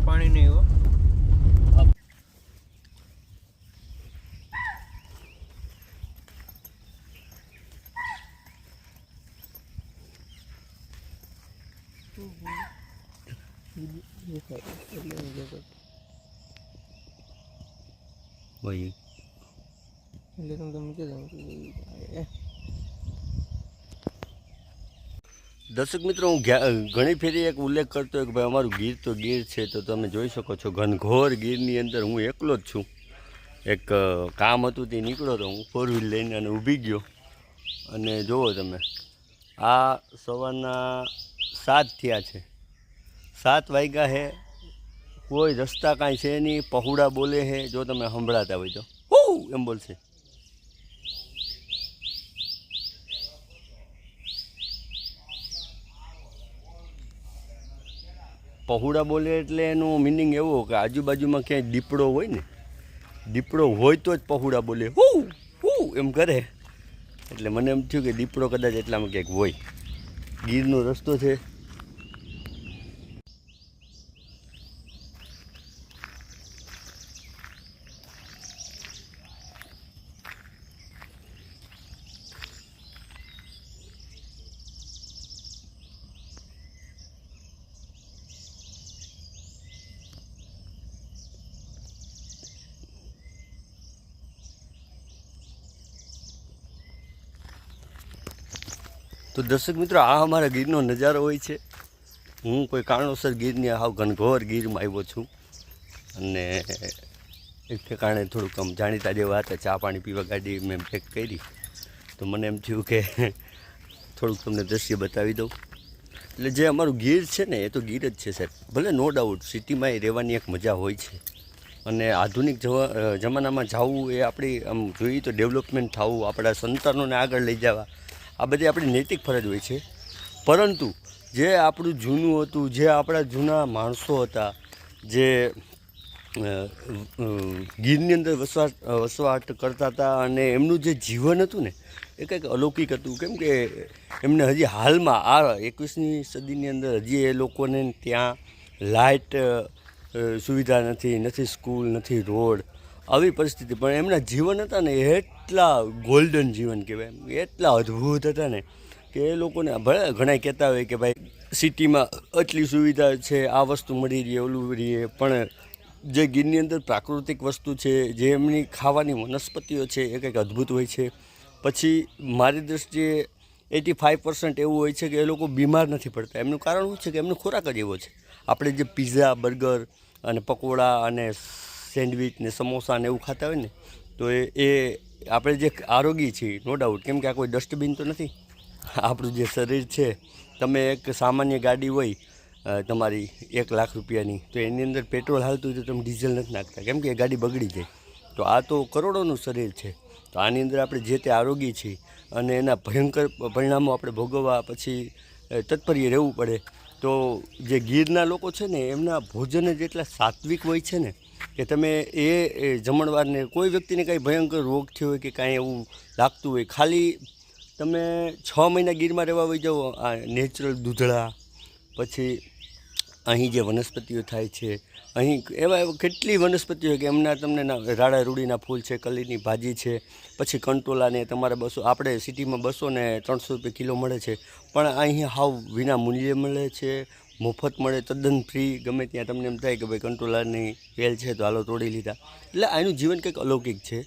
ચા પાણી નહીં હો. ભાઈ. એટલે તમે તમે કે દર્શક મિત્રો, હું ઘણી ફેરી એક ઉલ્લેખ કરતો કે ભાઈ અમારું ગીર તો ગીર છે, તો તમે જોઈ શકો છો. ઘનઘોર ગીરની અંદર હું એકલો જ છું. એક કામ હતું તે નીકળ્યો તો હું ફોર વ્હીલ લઈને અને ઊભી ગયો. અને જુઓ તમે, આ સવારના સાત થયા છે. સાત વાગ્યા છે કોઈ રસ્તા કાંઈ છે નહીં. પહોળા બોલે છે જો તમે સંભળાતા હોય તો. હું, એમ બોલશે. પહોળા બોલે એટલે એનું મિનિંગ એવો કે આજુબાજુમાં ક્યાંય દીપડો હોય ને, દીપડો હોય તો જ પહોળા બોલે, હું હું, એમ કરે. એટલે મને એમ થયું કે દીપડો કદાચ એટલામાં ક્યાંક હોય. ગીરનો રસ્તો છે. તો દર્શક મિત્રો, આ અમારા ગીરનો નજારો હોય છે. હું કોઈ કારણોસર ગીરની હાવ ઘનઘોર ગીરમાં આવ્યો છું અને એક ઠેકાણે થોડુંક આમ જાણીતા જેવા હતા, ચા પાણી પીવા ગાડી મેં પેક કરી. તો મને એમ થયું કે થોડુંક તમને દ્રશ્ય બતાવી દઉં. એટલે જે અમારું ગીર છે ને, એ તો ગીર જ છે સાહેબ. ભલે નો ડાઉટ સિટીમાં એ રહેવાની એક મજા હોય છે. અને આધુનિક જમાનામાં જવું એ આપણી આમ જોઈએ તો ડેવલપમેન્ટ થવું, આપણા સંતાનોને આગળ લઈ જવા. આ બધી આપણી નૈતિક ફરજ હોય છે. પરંતુ જે આપણું જૂનું હતું, જે આપણા જૂના માણસો હતા, જે ગીરની અંદર વસવાટ વસવાટ કરતા હતા અને એમનું જે જીવન હતું ને, એ કંઈક અલૌકિક હતું. કેમ કે એમને હજી હાલમાં, આ એકવીસમી સદીની અંદર હજી એ લોકોને ત્યાં લાઇટ સુવિધા નથી નથી સ્કૂલ, નથી રોડ આવી પરિસ્થિતિ. પણ એમના જીવન હતા ને, એટલા ગોલ્ડન જીવન કહેવાય એટલા અદ્ભુત હતા ને કે એ લોકોને ભલે ઘણા કહેતા હોય કે ભાઈ, સિટીમાં આટલી સુવિધા છે, આ વસ્તુ મળી રહી, ઓલું રહીએ પણ જે ગીરની અંદર પ્રાકૃતિક વસ્તુ છે, જે એમની ખાવાની વનસ્પતિઓ છે, એ કંઈક અદ્ભુત હોય છે. પછી મારી દૃષ્ટિએ એટી ફાઇવ પર્સન્ટ એવું હોય છે કે એ લોકો બીમાર નથી પડતા. એમનું કારણ શું છે કે એમનો ખોરાક જ એવો છે. આપણે જે પીઝા, બર્ગર અને પકોડા અને સેન્ડવિચ ને સમોસા ને એવું ખાતા હોય ને, તો એ એ આપણે જે આરોગી છીએ નો ડાઉટ કેમ કે આ કોઈ ડસ્ટબિન તો નથી. આપણું જે શરીર છે, તમે એક સામાન્ય ગાડી હોય તમારી એક લાખ રૂપિયાની, તો એની અંદર પેટ્રોલ હાલતું હોય તો તમે ડીઝલ નથી નાખતા. કેમ કે એ ગાડી બગડી જાય. તો આ તો કરોડોનું શરીર છે. તો આની અંદર આપણે જે તે આરોગી છીએ અને એના ભયંકર પરિણામો આપણે ભોગવવા પછી તત્પર્ય રહેવું પડે. તો જે ગીરના લોકો છે ને, એમના ભોજન જ એટલા સાત્વિક હોય છે ને કે તમે એ જમણવારને કોઈ વ્યક્તિને કાંઈ ભયંકર રોગ થયો હોય કે કાંઈ એવું લાગતું હોય, ખાલી તમે છ મહિના ગીરમાં રહેવા વહી જાઓ, આ નેચરલ દૂધળા પછી અહીં જે વનસ્પતિઓ થાય છે, અહીં એવા કેટલી વનસ્પતિઓ કે એમના તમને રાડા રૂડીના ફૂલ છે, કલીની ભાજી છે, પછી કંટોલાને તમારે બસો, આપણે સિટીમાં બસો ને ત્રણસો રૂપિયા કિલો મળે છે, પણ અહીં હાવ વિના મૂલ્યે મળે છે મફત મળે તદ્દન ફ્રી ગમે ત્યાં તમને એમ થાય કે ભાઈ કંટ્રોલરની વેલ છે તો હાલો તોડી લીધા. એટલે આનું જીવન કંઈક અલૌકિક છે.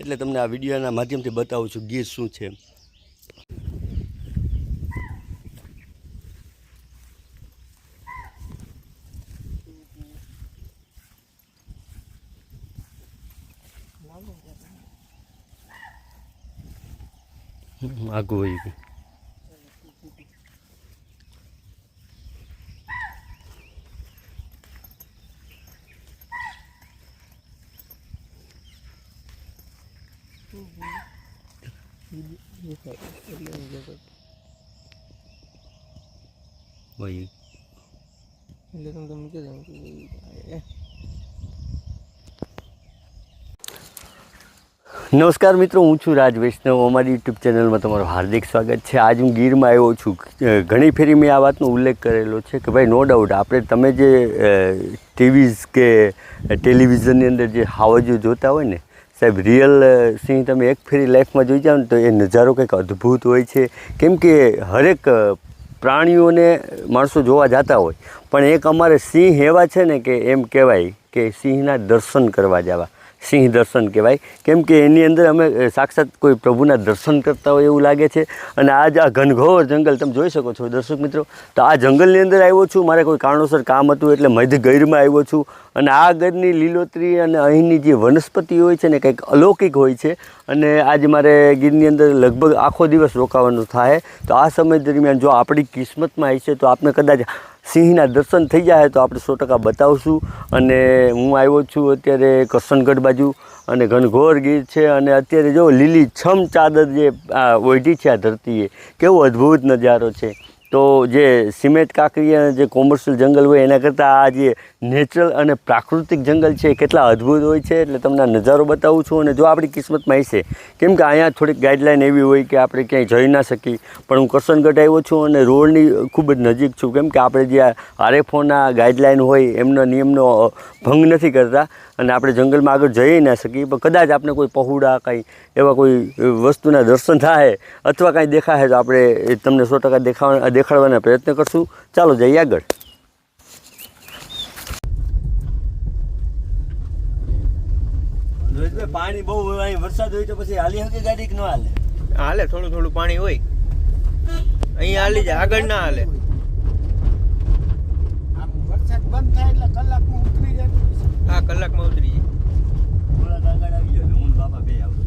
એટલે તમને આ વિડીયોના માધ્યમથી બતાવું છું ગીર શું છે. આગું ગયું. ભાઈ એટલે તમે તમે કે નમસ્કાર મિત્રો હું છું રાજ વૈષ્ણવ. અમારી યુટ્યુબ ચેનલમાં તમારું હાર્દિક સ્વાગત છે. આજ હું ગીરમાં આવ્યો છું. ઘણી ફેરી મેં આ વાતનો ઉલ્લેખ કરેલો છે કે ભાઈ નો ડાઉટ આપણે તમે જે ટીવીઝ કે ટેલિવિઝનની અંદર જે હાવજો જોતા હોય ને સાહેબ રિયલ સિંહ, તમે એક ફેરી લાઈફમાં જોઈ જાઓ ને તો એ નજારો કંઈક અદ્ભુત હોય છે. કેમ કે હરેક પ્રાણીઓને માણસો જોવા જતા હોય. પણ એક અમારે સિંહ એવા છે ને કે એમ કહેવાય કે સિંહના દર્શન કરવા જવા. સિંહ દર્શન કહેવાય. કેમ કે એની અંદર અમે સાક્ષાત કોઈ પ્રભુના દર્શન કરતા હોય એવું લાગે છે. અને આજ આ ઘનઘોર જંગલ, તમે જોઈ શકો છો દર્શક મિત્રો. તો આ જંગલની અંદર આવ્યો છું. મારે કોઈ કારણોસર કામ હતું એટલે મધ્ય ગૈરમાં આવ્યો છું. અને આ ગરની લીલોતરી અને અહીંની જે વનસ્પતિ હોય છે ને, કંઈક અલૌકિક હોય છે. અને આજ મારે ગીરની અંદર લગભગ આખો દિવસ રોકાવાનું થાય. તો આ સમય દરમિયાન જો આપણી કિસ્મતમાં હશે તો આપણે કદાચ સિંહના દર્શન થઈ જાય તો આપણે સો ટકા બતાવશું. અને હું આવ્યો છું અત્યારે કસનગઢ બાજુ અને ઘનઘોર ગીર છે અને અત્યારે જો લીલી છમ ચાદર જે આ ઓઢી છે આ ધરતીએ, કેવો અદ્ભુત નજારો છે. તો જે સિમેન્ટ કાંકરી અને જે કોમર્શિયલ જંગલ હોય એના કરતાં આ જે નેચરલ અને પ્રાકૃતિક જંગલ છે એ કેટલા અદ્ભુત હોય છે એટલે તમને નજારો બતાવું છું અને જો આપણી કિસ્મતમાં હશે, કેમ કે અહીંયા થોડીક ગાઈડલાઈન એવી હોય કે આપણે ક્યાંય જઈ ના શકીએ, પણ હું કરસનગઢ આવ્યો છું અને રોડની ખૂબ જ નજીક છું, કેમ કે આપણે જે આરએફઓના ગાઈડલાઈન હોય એમના નિયમનો ભંગ નથી કરતા અને આપણે જંગલમાં આગળ જઈ ના શકીએ, પણ કદાચ આપણે કોઈ પહોળા કંઈ એવા કોઈ વસ્તુના દર્શન થાય અથવા કાંઈ દેખાય તો આપણે તમને સો ટકા દેખાવા દેખાડવાના પ્રયત્ન કરશું. ચાલો જઈએ આગળ. પાણી બહુ વરસાદ હોય તો પછી હાલી હતી ગાડી કે ન હાલે? હાલે થોડું થોડું પાણી હોય. અહીંયા હાલી જાય આગળ ના હાલે. આમ વરસાદ બંધ થાય એટલે કલાકમાં ઉતરી જાય હા કલાકમાં ઉતરી જાય. થોડાક આગળ આવી જાવ હું બાપા બે આવું